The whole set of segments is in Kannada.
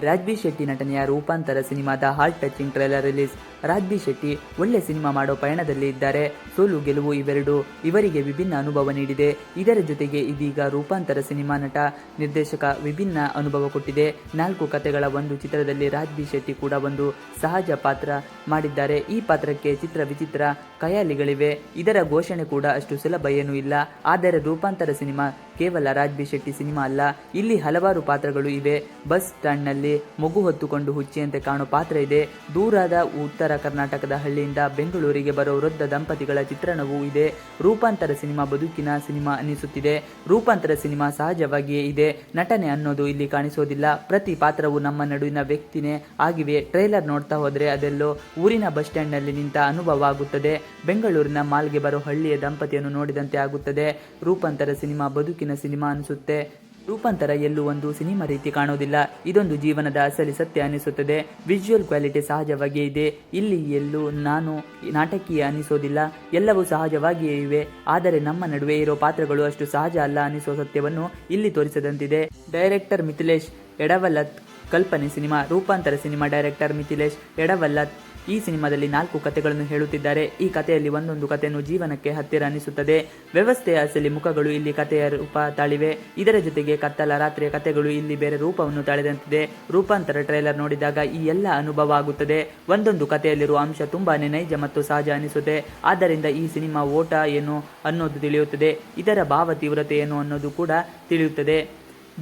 ರಾಜ್ಬಿ ಶೆಟ್ಟಿ ನಟನೆಯ ರೂಪಾಂತರ ಸಿನಿಮಾದ heart touching trailer release. Raj B Shetty ಒಳ್ಳೆ ಸಿನಿಮಾ ಮಾಡೋ ಪಯಣದಲ್ಲಿ ಇದ್ದಾರೆ. ಸೋಲು, ಗೆಲುವು ಇವೆರಡು ಇವರಿಗೆ ವಿಭಿನ್ನ ಅನುಭವ ನೀಡಿದೆ. ಇದರ ಜೊತೆಗೆ ಇದೀಗ ರೂಪಾಂತರ ಸಿನಿಮಾ ನಟ, ನಿರ್ದೇಶಕ ವಿಭಿನ್ನ ಅನುಭವ ಕೊಟ್ಟಿದೆ. ನಾಲ್ಕು ಕತೆಗಳ ಒಂದು ಚಿತ್ರದಲ್ಲಿ ರಾಜ್ಬಿ ಶೆಟ್ಟಿ ಕೂಡ ಒಂದು ಸಹಜ ಪಾತ್ರ ಮಾಡಿದ್ದಾರೆ. ಈ ಪಾತ್ರಕ್ಕೆ ಚಿತ್ರ ವಿಚಿತ್ರ ಖಯಾಲಿಗಳಿವೆ. ಇದರ ಘೋಷಣೆ ಕೂಡ ಅಷ್ಟು ಸುಲಭ ಏನೂ ಇಲ್ಲ. ಆದರೆ ರೂಪಾಂತರ ಸಿನಿಮಾ ಕೇವಲ ರಾಜ್ಬಿ ಶೆಟ್ಟಿ ಸಿನಿಮಾ ಅಲ್ಲ. ಇಲ್ಲಿ ಹಲವಾರು ಪಾತ್ರಗಳು ಇವೆ. ಬಸ್ ಸ್ಟ್ಯಾಂಡ್ನಲ್ಲಿ ಮಗು ಹೊತ್ತುಕೊಂಡು ಹುಚ್ಚಿಯಂತೆ ಕಾಣೋ ಪಾತ್ರ ಇದೆ. ದೂರದ ಉತ್ತರ ಕರ್ನಾಟಕದ ಹಳ್ಳಿಯಿಂದ ಬೆಂಗಳೂರಿಗೆ ಬರೋ ವೃದ್ಧ ದಂಪತಿಗಳ ಚಿತ್ರಣವೂ ಇದೆ. ರೂಪಾಂತರ ಸಿನಿಮಾ ಬದುಕಿನ ಸಿನಿಮಾ ಅನಿಸುತ್ತಿದೆ ರೂಪಾಂತರ ಸಿನಿಮಾ ಸಹಜವಾಗಿಯೇ ಇದೆ. ನಟನೆ ಅನ್ನೋದು ಇಲ್ಲಿ ಕಾಣಿಸೋದಿಲ್ಲ. ಪ್ರತಿ ಪಾತ್ರವು ನಮ್ಮ ನಡುವಿನ ವ್ಯಕ್ತಿನೇ ಆಗಿವೆ. ಟ್ರೈಲರ್ ನೋಡ್ತಾ ಹೋದರೆ ಅದೆಲ್ಲೋ ಊರಿನ ಬಸ್ ಸ್ಟ್ಯಾಂಡ್ನಲ್ಲಿ ನಿಂತ ಅನುಭವ ಆಗುತ್ತದೆ. ಬೆಂಗಳೂರಿನ ಮಾಲ್ಗೆ ಬರೋ ಹಳ್ಳಿಯ ದಂಪತಿಯನ್ನು ನೋಡಿದಂತೆ ಆಗುತ್ತದೆ. ರೂಪಾಂತರ ಸಿನಿಮಾ ಬದುಕಿನ ಸಿನಿಮಾ ಅನಿಸುತ್ತೆ ರೂಪಾಂತರ ಎಲ್ಲೂ ಒಂದು ಸಿನಿಮಾ ರೀತಿ ಕಾಣೋದಿಲ್ಲ. ಇದೊಂದು ಜೀವನದ ಅಸಲಿ ಸತ್ಯ ಅನಿಸುತ್ತದೆ. ವಿಜುವಲ್ ಕ್ವಾಲಿಟಿ ಸಹಜವಾಗಿಯೇ ಇದೆ. ಇಲ್ಲಿ ಎಲ್ಲೂ ನಾನು ನಾಟಕೀಯ ಅನಿಸೋದಿಲ್ಲ. ಎಲ್ಲವೂ ಸಹಜವಾಗಿಯೇ ಇವೆ. ಆದರೆ ನಮ್ಮ ನಡುವೆ ಇರೋ ಪಾತ್ರಗಳು ಅಷ್ಟು ಸಹಜ ಅಲ್ಲ ಅನಿಸುವ ಸತ್ಯವನ್ನು ಇಲ್ಲಿ ತೋರಿಸದಂತಿದೆ. ಡೈರೆಕ್ಟರ್ ಮಿಥಿಲೇಶ್ ಎಡವಲ್ಲತ್ ಕಲ್ಪನೆ ಸಿನಿಮಾ ರೂಪಾಂತರ ಸಿನಿಮಾ ಡೈರೆಕ್ಟರ್ ಮಿಥಿಲೇಶ್ ಎಡವಲ್ಲತ್. ಈ ಸಿನಿಮಾದಲ್ಲಿ ನಾಲ್ಕು ಕಥೆಗಳನ್ನು ಹೇಳುತ್ತಿದ್ದಾರೆ. ಈ ಕಥೆಯಲ್ಲಿ ಒಂದೊಂದು ಕಥೆಯನ್ನು ಜೀವನಕ್ಕೆ ಹತ್ತಿರ ಅನಿಸುತ್ತದೆ. ವ್ಯವಸ್ಥೆಯ ಅಸಲಿ ಮುಖಗಳು ಇಲ್ಲಿ ಕಥೆಯ ರೂಪ ತಾಳಿವೆ. ಇದರ ಜೊತೆಗೆ ಕತ್ತಲ ರಾತ್ರಿಯ ಕಥೆಗಳು ಇಲ್ಲಿ ಬೇರೆ ರೂಪವನ್ನು ತಾಳಿದಂತಿದೆ. ರೂಪಾಂತರ ಟ್ರೈಲರ್ ನೋಡಿದಾಗ ಈ ಎಲ್ಲ ಅನುಭವ ಆಗುತ್ತದೆ. ಒಂದೊಂದು ಕಥೆಯಲ್ಲಿರುವ ಅಂಶ ತುಂಬಾನೇ ನೈಜ ಮತ್ತು ಸಹಜ ಅನಿಸುತ್ತೆ. ಆದ್ದರಿಂದ ಈ ಸಿನಿಮಾ ಓಟ ಏನು ಅನ್ನೋದು ತಿಳಿಯುತ್ತದೆ. ಇದರ ಭಾವ ತೀವ್ರತೆ ಏನು ಅನ್ನೋದು ಕೂಡ ತಿಳಿಯುತ್ತದೆ.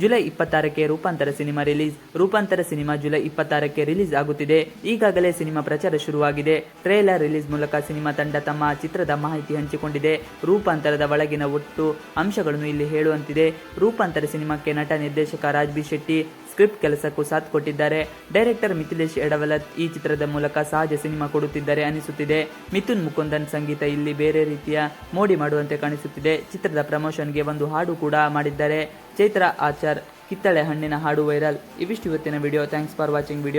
July ಇಪ್ಪತ್ತಾರಕ್ಕೆ Roopantara cinema release. Roopantara cinema July ಇಪ್ಪತ್ತಾರಕ್ಕೆ release ಆಗುತ್ತಿದೆ. ಈಗಾಗಲೇ ಸಿನಿಮಾ ಪ್ರಚಾರ ಶುರುವಾಗಿದೆ. ಟ್ರೇಲರ್ ರಿಲೀಸ್ ಮೂಲಕ ಸಿನಿಮಾ ತಂಡ ತಮ್ಮ ಚಿತ್ರದ ಮಾಹಿತಿ ಹಂಚಿಕೊಂಡಿದೆ. ರೂಪಾಂತರದ ಒಳಗಿನ ಒಟ್ಟು ಅಂಶಗಳನ್ನು ಇಲ್ಲಿ ಹೇಳುವಂತಿದೆ. ರೂಪಾಂತರ ಸಿನಿಮಾಕ್ಕೆ ನಟ ನಿರ್ದೇಶಕ ರಾಜ್ ಬಿ ಶೆಟ್ಟಿ ಸ್ಕ್ರಿಪ್ಟ್ ಕೆಲಸಕ್ಕೂ ಸಾಥ್ ಕೊಟ್ಟಿದ್ದಾರೆ. ಡೈರೆಕ್ಟರ್ ಮಿಥಿಲೇಶ್ ಎಡವಲತ್ ಈ ಚಿತ್ರದ ಮೂಲಕ ಸಹಜ ಸಿನಿಮಾ ಕೊಡುತ್ತಿದ್ದಾರೆ ಅನಿಸುತ್ತಿದೆ. ಮಿಥುನ್ ಮುಕುಂದನ್ ಸಂಗೀತ ಇಲ್ಲಿ ಬೇರೆ ರೀತಿಯ ಮೋಡಿ ಮಾಡುವಂತೆ ಕಾಣಿಸುತ್ತಿದೆ. ಚಿತ್ರದ ಪ್ರಮೋಷನ್ಗೆ ಒಂದು ಹಾಡು ಕೂಡ ಮಾಡಿದ್ದಾರೆ. ಚೈತ್ರ ಆಚಾರ್ ಕಿತ್ತಳೆ ಹಣ್ಣಿನ ಹಾಡು ವೈರಲ್. ಇವಿಷ್ಟು ಇವತ್ತಿನ video. Thanks for watching video.